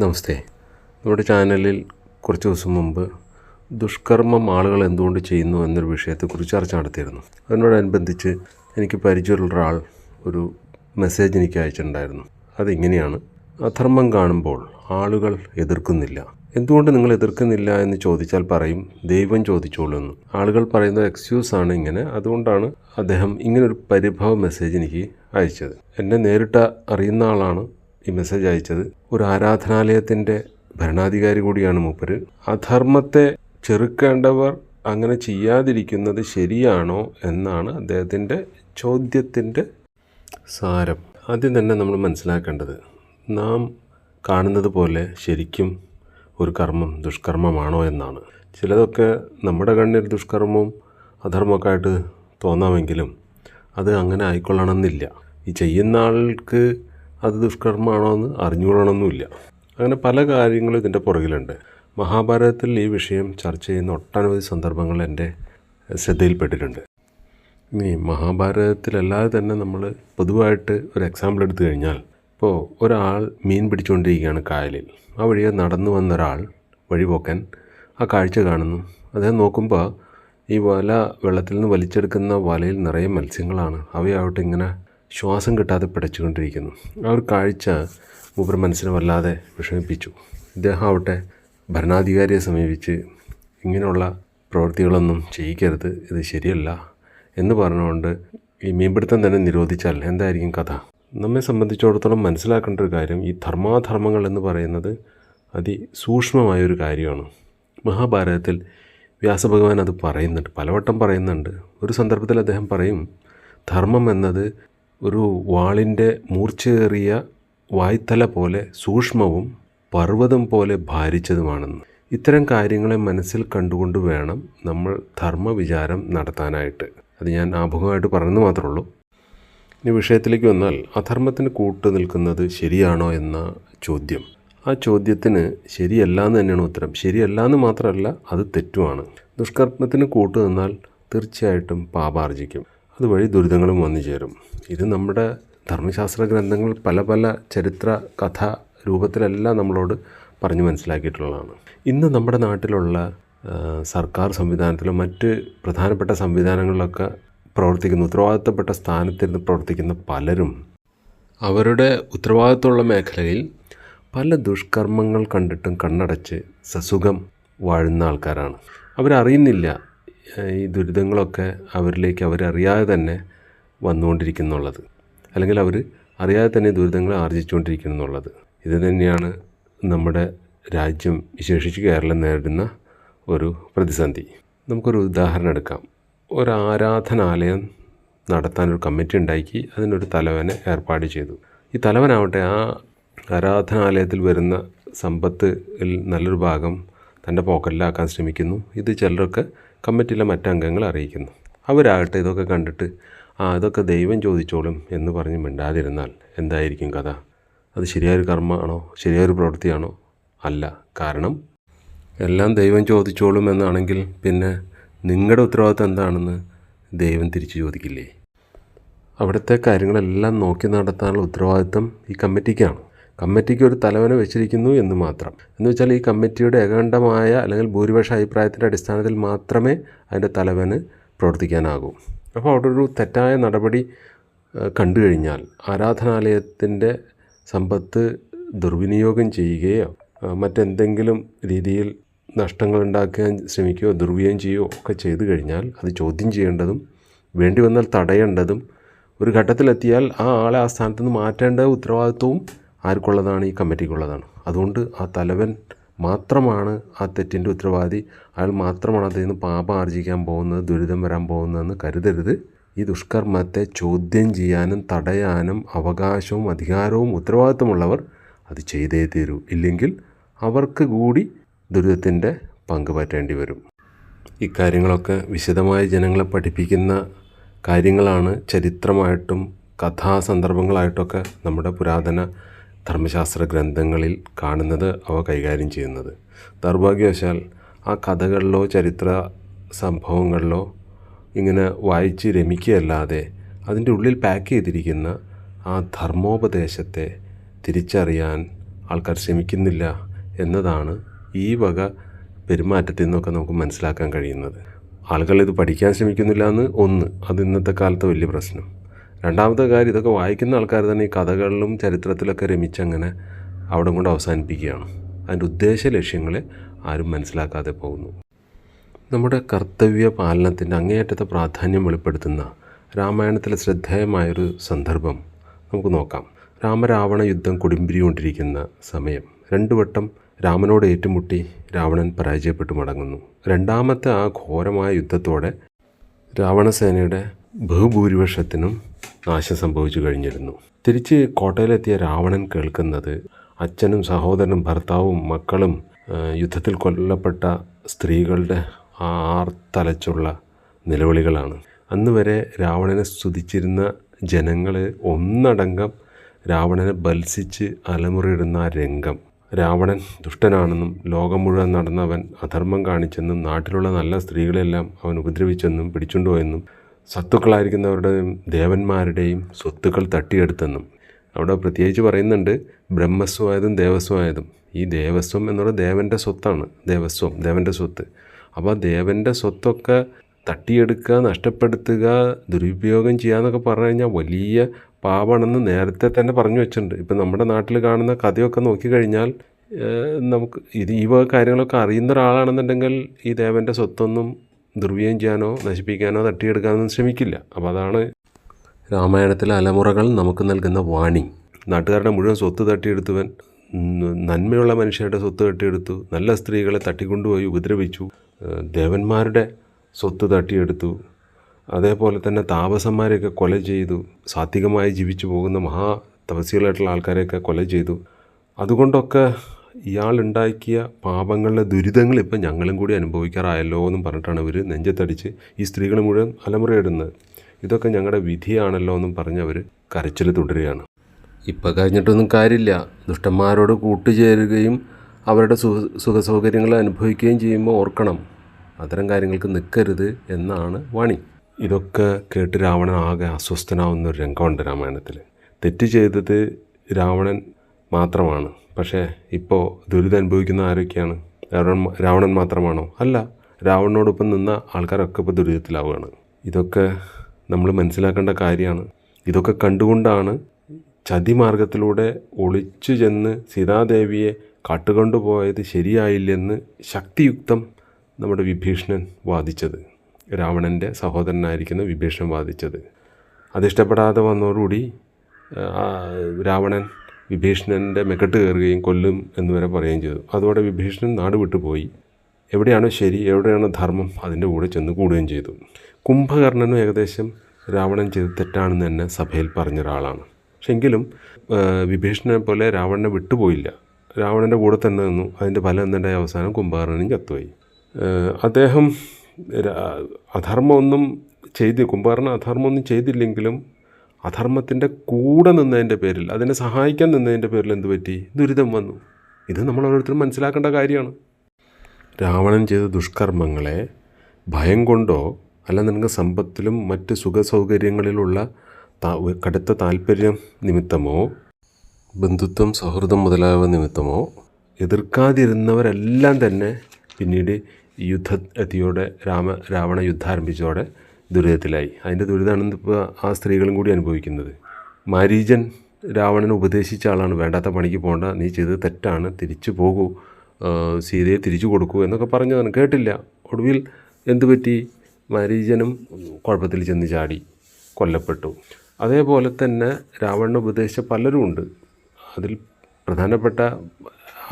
നമസ്തേ. നമ്മുടെ ചാനലിൽ കുറച്ച് ദിവസം മുമ്പ് ദുഷ്കർമ്മം ആളുകൾ എന്തുകൊണ്ട് ചെയ്യുന്നു എന്നൊരു വിഷയത്തെക്കുറിച്ച് ചർച്ച നടത്തിയിരുന്നു. അതിനോടനുബന്ധിച്ച് എനിക്ക് പരിചയമുള്ള ഒരാൾ ഒരു മെസ്സേജ് എനിക്ക് അയച്ചിട്ടുണ്ടായിരുന്നു. അതിങ്ങനെയാണ്? അധർമ്മം കാണുമ്പോൾ ആളുകൾ എതിർക്കുന്നില്ല. എന്തുകൊണ്ട് നിങ്ങൾ എതിർക്കുന്നില്ല എന്ന് ചോദിച്ചാൽ പറയും ദൈവം ചോദിച്ചോളൂ എന്ന്. ആളുകൾ പറയുന്ന എക്സ്ക്യൂസ് ആണ് ഇങ്ങനെ. അതുകൊണ്ടാണ് അദ്ദേഹം ഇങ്ങനൊരു പരിഭവ മെസ്സേജ് എനിക്ക് അയച്ചത്. എന്നെ നേരിട്ട് അറിയുന്ന ആളാണ് ഈ മെസ്സേജ് അയച്ചത്. ഒരു ആരാധനാലയത്തിന്റെ ഭരണാധികാരി കൂടിയാണ് മൂപ്പര്. അധർമ്മത്തെ ചെറുക്കേണ്ടവർ അങ്ങനെ ചെയ്യാതിരിക്കുന്നത് ശരിയാണോ എന്നാണ് അദ്ദേഹത്തിന്റെ ചോദ്യത്തിന്റെ സാരം. ആദ്യം തന്നെ നമ്മൾ മനസ്സിലാക്കേണ്ടത് നാം കാണുന്നത് പോലെ ശരിക്കും ഒരു കർമ്മം ദുഷ്കർമ്മമാണോ എന്നാണ്. ചിലതൊക്കെ നമ്മുടെ കണ്ണിൽ ദുഷ്കർമ്മവും അധർമ്മമൊക്കെ ആയിട്ട് തോന്നാമെങ്കിലും അത് അങ്ങനെ ആയിക്കൊള്ളണമെന്നില്ല. ഈ ചെയ്യുന്ന ആൾക്ക് അത് ദുഷ്കർമ്മമാണോ എന്ന് അറിഞ്ഞുകൊള്ളണമെന്നില്ല അങ്ങനെ പല കാര്യങ്ങളും ഇതിന്റെ പുറകിലുണ്ട്. മഹാഭാരതത്തിൽ ഈ വിഷയം ചർച്ച ചെയ്യുന്ന ഒട്ടനവധി സന്ദർഭങ്ങൾ എന്റെ ശ്രദ്ധയിൽപ്പെട്ടിട്ടുണ്ട്. ഇനി മഹാഭാരതത്തിലല്ലാതെ തന്നെ നമ്മൾ പൊതുവായിട്ട് ഒരു എക്സാമ്പിൾ എടുത്തു കഴിഞ്ഞാൽ ഇപ്പോൾ ഒരാൾ മീൻ പിടിച്ചുകൊണ്ടിരിക്കുകയാണ് കായലിൽ. ആ വഴിയെ നടന്നു വന്ന ഒരാൾ വഴിപോക്കൻ ആ കാഴ്ച കാണുന്നു. അദ്ദേഹം നോക്കുമ്പോൾ ഈ വല വെള്ളത്തിൽ നിന്ന് വലിച്ചെടുക്കുന്ന വലയിൽ നിറയെ മത്സ്യങ്ങളാണ്. അവയാവട്ടെ ഇങ്ങനെ ശ്വാസം കിട്ടാതെ പിടച്ചുകൊണ്ടിരിക്കുന്നു. ആ ഒരു കാഴ്ച മൂപ്പർ മനസ്സിനെ വല്ലാതെ വിഷമിപ്പിച്ചു. ഇദ്ദേഹം ആവട്ടെ ഭരണാധികാരിയെ സമീപിച്ച് ഇങ്ങനെയുള്ള പ്രവൃത്തികളൊന്നും ചെയ്യിക്കരുത് ഇത് ശരിയല്ല എന്ന് പറഞ്ഞുകൊണ്ട് ഈ മീൻപിടുത്തം തന്നെ നിരോധിച്ചാൽ എന്തായിരിക്കും കഥ? നമ്മെ സംബന്ധിച്ചിടത്തോളം മനസ്സിലാക്കേണ്ട ഒരു കാര്യം ഈ ധർമാധർമ്മങ്ങൾ എന്ന് പറയുന്നത് അതിസൂക്ഷ്മമായൊരു കാര്യമാണ്. മഹാഭാരതത്തിൽ വ്യാസഭഗവാൻ അത് പറയുന്നുണ്ട് പലവട്ടം പറയുന്നുണ്ട്. ഒരു സന്ദർഭത്തിൽ അദ്ദേഹം പറയും ധർമ്മം എന്നത് ഒരു വാളിന്റെ മൂർച്ചയേറിയ വായ്ത്തല പോലെ സൂക്ഷ്മവും പർവതം പോലെ ഭാരിച്ചതുമാണെന്ന്. ഇത്തരം കാര്യങ്ങളെ മനസ്സിൽ കണ്ടുകൊണ്ട് വേണം നമ്മൾ ധർമ്മവിചാരം നടത്താനായിട്ട്. അത് ഞാൻ ആമുഖമായിട്ട് പറഞ്ഞെന്ന് മാത്രമേ ഉള്ളൂ ഇനി വിഷയത്തിലേക്ക് വന്നാൽ അധർമ്മത്തിന് കൂട്ടു നിൽക്കുന്നത് ശരിയാണോ എന്ന ചോദ്യം. ആ ചോദ്യത്തിന് ശരിയല്ല എന്ന് തന്നെയാണ് ഉത്തരം. ശരിയല്ല എന്ന് മാത്രമല്ല അത് തെറ്റുമാണ്. ദുഷ്കർമ്മത്തിന് കൂട്ടു നിന്നാൽ തീർച്ചയായിട്ടും പാപാർജിക്കും. അതുവഴി ദുരിതങ്ങളും വന്നു ചേരും. ഇത് നമ്മുടെ ധർമ്മശാസ്ത്ര ഗ്രന്ഥങ്ങൾ പല പല ചരിത്ര കഥ രൂപത്തിലെല്ലാം നമ്മളോട് പറഞ്ഞു മനസ്സിലാക്കിയിട്ടുള്ളതാണ്. ഇന്ന് നമ്മുടെ നാട്ടിലുള്ള സർക്കാർ സംവിധാനത്തിലും മറ്റ് പ്രധാനപ്പെട്ട സംവിധാനങ്ങളിലൊക്കെ പ്രവർത്തിക്കുന്ന ഉത്തരവാദിത്തപ്പെട്ട സ്ഥാനത്തിരുന്ന് പ്രവർത്തിക്കുന്ന പലരും അവരുടെ ഉത്തരവാദിത്തമുള്ള മേഖലയിൽ പല ദുഷ്കർമ്മങ്ങൾ കണ്ടിട്ടും കണ്ണടച്ച് സസുഖം വാഴുന്ന ആൾക്കാരാണ്. അവരറിയുന്നില്ല ഈ ദുരിതങ്ങളൊക്കെ അവരിലേക്ക് അവരറിയാതെ തന്നെ വന്നുകൊണ്ടിരിക്കുന്നുള്ളത്. അല്ലെങ്കിൽ അവർ അറിയാതെ തന്നെ ദുരിതങ്ങൾ ആർജിച്ചുകൊണ്ടിരിക്കുന്നുള്ളത്. ഇത് തന്നെയാണ് നമ്മുടെ രാജ്യം വിശേഷിച്ച് കേരളം നേരിടുന്ന ഒരു പ്രതിസന്ധി. നമുക്കൊരു ഉദാഹരണം എടുക്കാം. ഒരു ആരാധനാലയം നടത്താനൊരു കമ്മിറ്റി ഉണ്ടാക്കി അതിനൊരു തലവനെ ഏർപ്പാട് ചെയ്തു. ഈ തലവനാവട്ടെ ആ ആരാധനാലയത്തിൽ വരുന്ന സമ്പത്തിൽ നല്ലൊരു ഭാഗം തന്റെ പോക്കറ്റിലാക്കാൻ ശ്രമിക്കുന്നു. ഇത് ചിലരൊക്കെ കമ്മിറ്റിയിലെ മറ്റംഗങ്ങൾ അറിയിക്കുന്നു. അവരാകട്ടെ ഇതൊക്കെ കണ്ടിട്ട് ആ അതൊക്കെ ദൈവം ചോദിച്ചോളും എന്ന് പറഞ്ഞ് മിണ്ടാതിരുന്നാൽ എന്തായിരിക്കും കഥ? അത് ശരിയായൊരു കർമ്മമാണോ? ശരിയായൊരു പ്രവൃത്തിയാണോ? അല്ല. കാരണം എല്ലാം ദൈവം ചോദിച്ചോളും എന്നാണെങ്കിൽ പിന്നെ നിങ്ങളുടെ ഉത്തരവാദിത്തം എന്താണെന്ന് ദൈവം തിരിച്ചു ചോദിക്കില്ലേ? അവിടുത്തെ കാര്യങ്ങളെല്ലാം നോക്കി നടത്താനുള്ള ഉത്തരവാദിത്തം ഈ കമ്മിറ്റിക്കാണ്. കമ്മിറ്റിക്ക് ഒരു തലവനെ വെച്ചിരിക്കുന്നു എന്ന് മാത്രം. എന്ന് വെച്ചാൽ ഈ കമ്മിറ്റിയുടെ ഏകണ്ഠമായ അല്ലെങ്കിൽ ഭൂരിപക്ഷ അഭിപ്രായത്തിന്റെ അടിസ്ഥാനത്തിൽ മാത്രമേ അതിന്റെ തലവന് പ്രവർത്തിക്കാനാകൂ. അപ്പോൾ അവിടെ ഒരു തെറ്റായ നടപടി കണ്ടു കഴിഞ്ഞാൽ ആരാധനാലയത്തിന്റെ സമ്പത്ത് ദുർവിനിയോഗം ചെയ്യുകയോ മറ്റെന്തെങ്കിലും രീതിയിൽ നഷ്ടങ്ങൾ ഉണ്ടാക്കാൻ ശ്രമിക്കുകയോ ദുർവ്യയം ചെയ്യുകയോ ഒക്കെ ചെയ്തു കഴിഞ്ഞാൽ അത് ചോദ്യം ചെയ്യേണ്ടതും വേണ്ടി വന്നാൽ തടയേണ്ടതും ഒരു ഘട്ടത്തിലെത്തിയാൽ ആ ആളെ ആ സ്ഥാനത്ത് നിന്ന് മാറ്റേണ്ട ഉത്തരവാദിത്വവും ആർക്കുള്ളതാണ്? ഈ കമ്മിറ്റിക്കുള്ളതാണ്. അതുകൊണ്ട് ആ തലവൻ മാത്രമാണ് ആ തെറ്റിന്റെ ഉത്തരവാദി. അയാൾ മാത്രമാണ് അതിൽ നിന്ന് പാപം ആർജിക്കാൻ പോകുന്നത് ദുരിതം വരാൻ പോകുന്നതെന്ന് കരുതരുത്. ഈ ദുഷ്കർമ്മത്തെ ചോദ്യം ചെയ്യാനും തടയാനും അവകാശവും അധികാരവും ഉത്തരവാദിത്വമുള്ളവർ അത് ചെയ്തേ തീരൂ. ഇല്ലെങ്കിൽ അവർക്ക് കൂടി ദുരിതത്തിന്റെ പങ്ക് പറ്റേണ്ടി വരും. ഇക്കാര്യങ്ങളൊക്കെ വിശദമായി ജനങ്ങളെ പഠിപ്പിക്കുന്ന കാര്യങ്ങളാണ് ചരിത്രമായിട്ടും കഥാസന്ദർഭങ്ങളായിട്ടൊക്കെ നമ്മുടെ പുരാതന ധർമ്മശാസ്ത്ര ഗ്രന്ഥങ്ങളിൽ കാണുന്നത് അവ കൈകാര്യം ചെയ്യുന്നത്. ദൗർഭാഗ്യവശാൽ ആ കഥകളിലോ ചരിത്ര സംഭവങ്ങളിലോ ഇങ്ങനെ വായിച്ച് രമിക്കുകയല്ലാതെ അതിന്റെ ഉള്ളിൽ പാക്ക് ചെയ്തിരിക്കുന്ന ആ ധർമ്മോപദേശത്തെ തിരിച്ചറിയാൻ ആൾക്കാർ ശ്രമിക്കുന്നില്ല എന്നതാണ് ഈ വക പെരുമാറ്റത്തിൽ നിന്നൊക്കെ നമുക്ക് മനസ്സിലാക്കാൻ കഴിയുന്നത്. ആളുകൾ ഇത് പഠിക്കാൻ ശ്രമിക്കുന്നില്ല എന്ന് ഒന്ന് അത് ഇന്നത്തെ കാലത്തെ വലിയ പ്രശ്നം. രണ്ടാമത്തെ കാര്യം ഇതൊക്കെ വായിക്കുന്ന ആൾക്കാർ തന്നെ ഈ കഥകളിലും ചരിത്രത്തിലൊക്കെ രമിച്ചങ്ങനെ അവിടെ കൊണ്ട് അവസാനിപ്പിക്കുകയാണ്. അതിന്റെ ഉദ്ദേശ ലക്ഷ്യങ്ങളെ ആരും മനസ്സിലാക്കാതെ പോകുന്നു. നമ്മുടെ കർത്തവ്യ പാലനത്തിന്റെ അങ്ങേയറ്റത്തെ പ്രാധാന്യം വെളിപ്പെടുത്തുന്ന രാമായണത്തിലെ ശ്രദ്ധേയമായൊരു സന്ദർഭം നമുക്ക് നോക്കാം. രാമരാവണ യുദ്ധം കൊടുമ്പിരിക്കൊണ്ടിരിക്കുന്ന സമയം രണ്ടു വട്ടം രാമനോട് ഏറ്റുമുട്ടി രാവണൻ പരാജയപ്പെട്ടു മടങ്ങുന്നു. രണ്ടാമത്തെ ആ ഘോരമായ യുദ്ധത്തോടെ രാവണസേനയുടെ ബഹുഭൂരിപക്ഷത്തിനും നാശം സംഭവിച്ചു കഴിഞ്ഞിരുന്നു. തിരിച്ച് കോട്ടയിലെത്തിയ രാവണൻ കേൾക്കുന്നത് അച്ഛനും സഹോദരനും ഭർത്താവും മക്കളും യുദ്ധത്തിൽ കൊല്ലപ്പെട്ട സ്ത്രീകളുടെ ആർ ആർത്തലച്ചുള്ള നിലവിളികളാണ്. അന്ന് വരെ രാവണനെ സ്തുതിച്ചിരുന്ന ജനങ്ങൾ ഒന്നടങ്കം രാവണനെ ബത്സിച്ച് അലമുറയിടുന്ന രംഗം. രാവണൻ ദുഷ്ടനാണെന്നും ലോകം മുഴുവൻ നടന്നവൻ അധർമ്മം കാണിച്ചെന്നും നാട്ടിലുള്ള നല്ല സ്ത്രീകളെല്ലാം അവൻ ഉപദ്രവിച്ചെന്നും പിടിച്ചുകൊണ്ടുപോയെന്നും സത്തുക്കളായിരിക്കുന്നവരുടെയും ദേവന്മാരുടെയും സ്വത്തുക്കൾ തട്ടിയെടുത്തെന്നും അവിടെ പ്രത്യേകിച്ച് പറയുന്നുണ്ട് ബ്രഹ്മസ്വമായതും ദേവസ്വമായതും. ഈ ദേവസ്വം എന്നുള്ള ദേവന്റെ സ്വത്താണ്. ദേവസ്വം ദേവന്റെ സ്വത്ത്. അപ്പോൾ ദേവന്റെ സ്വത്തൊക്കെ തട്ടിയെടുക്കുക നഷ്ടപ്പെടുത്തുക ദുരുപയോഗം ചെയ്യുക എന്നൊക്കെ പറഞ്ഞു കഴിഞ്ഞാൽ വലിയ പാപമാണെന്ന് നേരത്തെ തന്നെ പറഞ്ഞു വെച്ചിട്ടുണ്ട്. ഇപ്പം നമ്മുടെ നാട്ടിൽ കാണുന്ന കഥയൊക്കെ നോക്കിക്കഴിഞ്ഞാൽ നമുക്ക് ഇത് ഈ വക കാര്യങ്ങളൊക്കെ അറിയുന്ന ഒരാളാണെന്നുണ്ടെങ്കിൽ ഈ ദേവന്റെ സ്വത്തൊന്നും ദുർവ്യയം ചെയ്യാനോ നശിപ്പിക്കാനോ തട്ടിയെടുക്കാനൊന്നും ശ്രമിക്കില്ല. അപ്പോൾ അതാണ് രാമായണത്തിലെ അലമുറകൾ നമുക്ക് നൽകുന്ന വാണി നാട്ടുകാരുടെ മുഴുവൻ സ്വത്ത് തട്ടിയെടുത്തവൻ നന്മയുള്ള മനുഷ്യരുടെ സ്വത്ത് തട്ടിയെടുത്തു നല്ല സ്ത്രീകളെ തട്ടിക്കൊണ്ടുപോയി ഉപദ്രവിച്ചു ദേവന്മാരുടെ സ്വത്ത് തട്ടിയെടുത്തു അതേപോലെ തന്നെ താപസന്മാരെയൊക്കെ കൊല ചെയ്തു സാത്വികമായി ജീവിച്ചു പോകുന്ന മഹാ തപസ്വികളായിട്ടുള്ള ആൾക്കാരെയൊക്കെ കൊല ചെയ്തു. അതുകൊണ്ടൊക്കെ ഇയാൾ ഉണ്ടാക്കിയ പാപങ്ങളുടെ ദുരിതങ്ങൾ ഇപ്പം ഞങ്ങളും കൂടി അനുഭവിക്കാറായല്ലോ എന്നും പറഞ്ഞിട്ടാണ് ഇവർ നെഞ്ചത്തടിച്ച് ഈ സ്ത്രീകൾ മുഴുവൻ അലമുറയിടുന്നത്. ഇതൊക്കെ ഞങ്ങളുടെ വിധിയാണല്ലോ എന്നും പറഞ്ഞ് അവർ കരച്ചിൽ തുടരുകയാണ്. ഇപ്പം കഴിഞ്ഞിട്ടൊന്നും കാര്യമില്ല. ദുഷ്ടന്മാരോട് കൂട്ടുചേരുകയും അവരുടെ സുഖ സുഖസൗകര്യങ്ങൾ അനുഭവിക്കുകയും ചെയ്യുമ്പോൾ ഓർക്കണം അത്തരം കാര്യങ്ങൾക്ക് നിൽക്കരുത് എന്നാണ് വാണി. ഇതൊക്കെ കേട്ട് രാവണൻ ആകെ അസ്വസ്ഥനാവുന്ന ഒരു രംഗമുണ്ട് രാമായണത്തിൽ തെറ്റ് ചെയ്തത് രാവണൻ മാത്രമാണ്. പക്ഷേ ഇപ്പോൾ ദുരിതം അനുഭവിക്കുന്ന ആരൊക്കെയാണ്? രാവണൻ രാവണൻ മാത്രമാണോ? അല്ല രാവണനോടൊപ്പം നിന്ന ആൾക്കാരൊക്കെ ഇപ്പോൾ ദുരിതത്തിലാവുകയാണ്. ഇതൊക്കെ നമ്മൾ മനസ്സിലാക്കേണ്ട കാര്യമാണ്. ഇതൊക്കെ കണ്ടുകൊണ്ടാണ് ചതിമാർഗത്തിലൂടെ ഒളിച്ചു ചെന്ന് സീതാദേവിയെ കാട്ടുകൊണ്ടുപോയത് ശരിയായില്ലെന്ന് ശക്തിയുക്തം നമ്മുടെ വിഭീഷണൻ വാദിച്ചത്. രാവണന്റെ സഹോദരനായിരിക്കുന്ന വിഭീഷണൻ വാദിച്ചത്. അതിഷ്ടപ്പെടാതെ വന്നതോടുകൂടി രാവണൻ വിഭീഷണന്റെ മെക്കെട്ട് കയറുകയും കൊല്ലും എന്ന് വരെ പറയുകയും ചെയ്തു. അതോടെ വിഭീഷണൻ നാട് വിട്ടുപോയി എവിടെയാണോ ശരി എവിടെയാണോ ധർമ്മം അതിന്റെ കൂടെ ചെന്ന് കൂടുകയും ചെയ്തു. കുംഭകർണനും ഏകദേശം രാവണൻ ചെയ്ത് തെറ്റാണെന്ന് തന്നെ സഭയിൽ പറഞ്ഞ ഒരാളാണ് പക്ഷെ എങ്കിലും വിഭീഷണനെ പോലെ രാവണനെ വിട്ടുപോയില്ല രാവണന്റെ കൂടെ തന്നെ നിന്നു. അതിന്റെ ഫലം എന്തുണ്ടായ അവസാനം കുംഭകർണനും ചത്തുപോയി. അദ്ദേഹം അധർമ്മമൊന്നും ചെയ്ത് കുംഭകർണൻ അധർമ്മമൊന്നും ചെയ്തില്ലെങ്കിലും അധർമ്മത്തിന്റെ കൂടെ നിന്നതിന്റെ പേരിൽ അതിനെ സഹായിക്കാൻ നിന്നതിന്റെ പേരിൽ എന്ത് പറ്റി? ദുരിതം വന്നു. ഇത് നമ്മൾ ഓരോരുത്തരും മനസ്സിലാക്കേണ്ട കാര്യമാണ്. രാവണൻ ചെയ്ത ദുഷ്കർമ്മങ്ങളെ ഭയം കൊണ്ടോ അല്ല നിനക്ക് സമ്പത്തിലും മറ്റ് സുഖസൗകര്യങ്ങളിലുള്ള സൗകര്യങ്ങളിലുള്ള കടുത്ത താല്പര്യം നിമിത്തമോ ബന്ധുത്വം സൗഹൃദം മുതലായവ നിമിത്തമോ എതിർക്കാതിരുന്നവരെല്ലാം തന്നെ പിന്നീട് യുദ്ധ രാമ രാവണ യുദ്ധം ആരംഭിച്ചതോടെ ദുരിതത്തിലായി. അതിന്റെ ദുരിതമാണ് ഇപ്പോൾ ആ സ്ത്രീകളും കൂടി അനുഭവിക്കുന്നത്. മാരീജൻ രാവണനെ ഉപദേശിച്ച ആളാണ്. വേണ്ടാത്ത പണിക്ക് പോകണ്ട നീ ചെയ്തത് തെറ്റാണ്. തിരിച്ചു പോകൂ. സീതയെ തിരിച്ചു കൊടുക്കൂ എന്നൊക്കെ പറഞ്ഞതാണ്. കേട്ടില്ല. ഒടുവിൽ എന്തു പറ്റി? മാരീജനും കുഴപ്പത്തിൽ ചെന്ന് ചാടി. കൊല്ലപ്പെട്ടു. അതേപോലെ തന്നെ രാവണന് ഉപദേശിച്ച പലരും ഉണ്ട്. അതിൽ പ്രധാനപ്പെട്ട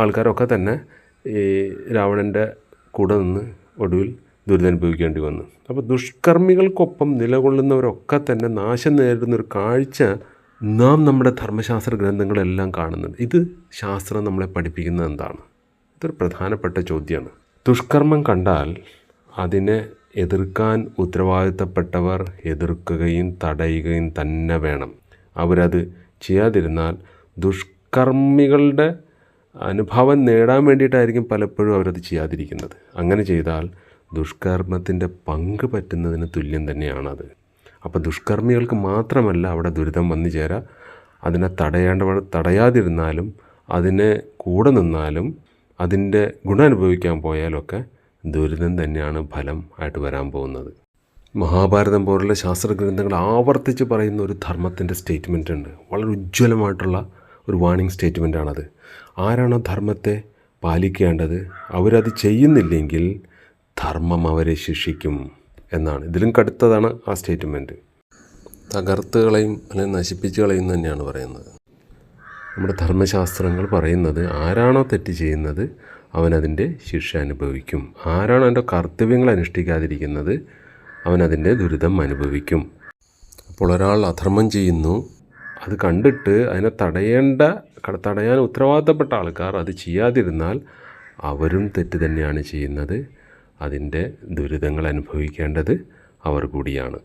ആൾക്കാരൊക്കെ തന്നെ ഈ രാവണന്റെ കൂടെ നിന്ന് ഒടുവിൽ ദുരിതമനുഭവിക്കേണ്ടി വന്നു അപ്പോൾ ദുഷ്കർമ്മികൾക്കൊപ്പം നിലകൊള്ളുന്നവരൊക്കെ തന്നെ നാശം നേരിടുന്നൊരു കാഴ്ച നാം നമ്മുടെ ധർമ്മശാസ്ത്ര ഗ്രന്ഥങ്ങളെല്ലാം കാണുന്നുണ്ട്. ഇത് ശാസ്ത്രം നമ്മളെ പഠിപ്പിക്കുന്നത് എന്താണ്? ഇതൊരു പ്രധാനപ്പെട്ട ചോദ്യമാണ്. ദുഷ്കർമ്മം കണ്ടാൽ അതിനെ എതിർക്കാൻ ഉത്തരവാദിത്തപ്പെട്ടവർ എതിർക്കുകയും തടയുകയും തന്നെ വേണം. അവരത് ചെയ്യാതിരുന്നാൽ ദുഷ്കർമ്മികളുടെ അനുഭവം നേടാൻ വേണ്ടിയിട്ടായിരിക്കും പലപ്പോഴും അവരത് ചെയ്യാതിരിക്കുന്നത്. അങ്ങനെ ചെയ്താൽ ദുഷ്കർമ്മത്തിന്റെ പങ്ക് പറ്റുന്നതിന് തുല്യം തന്നെയാണത്. അപ്പോൾ ദുഷ്കർമ്മികൾക്ക് മാത്രമല്ല അവിടെ ദുരിതം വന്നു ചേരാ. അതിനെ തടയേണ്ട തടയാതിരുന്നാലും അതിനെ കൂടെ നിന്നാലും അതിന്റെ ഗുണം അനുഭവിക്കാൻ പോയാലൊക്കെ ദുരിതം തന്നെയാണ് ഫലം ആയിട്ട് വരാൻ പോകുന്നത്. മഹാഭാരതം പോലുള്ള ശാസ്ത്രഗ്രന്ഥങ്ങൾ ആവർത്തിച്ച് പറയുന്ന ഒരു ധർമ്മത്തിന്റെ സ്റ്റേറ്റ്മെന്റ് ഉണ്ട്. വളരെ ഉജ്ജ്വലമായിട്ടുള്ള ഒരു വാണിംഗ് സ്റ്റേറ്റ്മെന്റാണത് ആരാണോ ധർമ്മത്തെ പാലിക്കേണ്ടത് അവരത് ചെയ്യുന്നില്ലെങ്കിൽ ധർമ്മം അവരെ ശിക്ഷിക്കും എന്നാണ്. ഇതിലും കടുത്തതാണ് ആ സ്റ്റേറ്റ്മെന്റ് തകർത്ത് കളയും അല്ലെങ്കിൽ നശിപ്പിച്ച് കളയും തന്നെയാണ് പറയുന്നത്. നമ്മുടെ ധർമ്മശാസ്ത്രങ്ങൾ പറയുന്നത് ആരാണോ തെറ്റ് ചെയ്യുന്നത് അവനതിന്റെ ശിക്ഷ അനുഭവിക്കും. ആരാണോ എന്റെ കർത്തവ്യങ്ങൾ അനുഷ്ഠിക്കാതിരിക്കുന്നത് അവനതിന്റെ ദുരിതം അനുഭവിക്കും. അപ്പോൾ ഒരാൾ അധർമ്മം ചെയ്യുന്നു അത് കണ്ടിട്ട് അതിനെ തടയേണ്ട തടയാൻ ഉത്തരവാദിത്തപ്പെട്ട ആൾക്കാർ അത് ചെയ്യാതിരുന്നാൽ അവരും തെറ്റ് തന്നെയാണ് ചെയ്യുന്നത്. അതിന്റെ ദുരിതങ്ങൾ അനുഭവിക്കേണ്ടത് അവർ കൂടിയാണ്.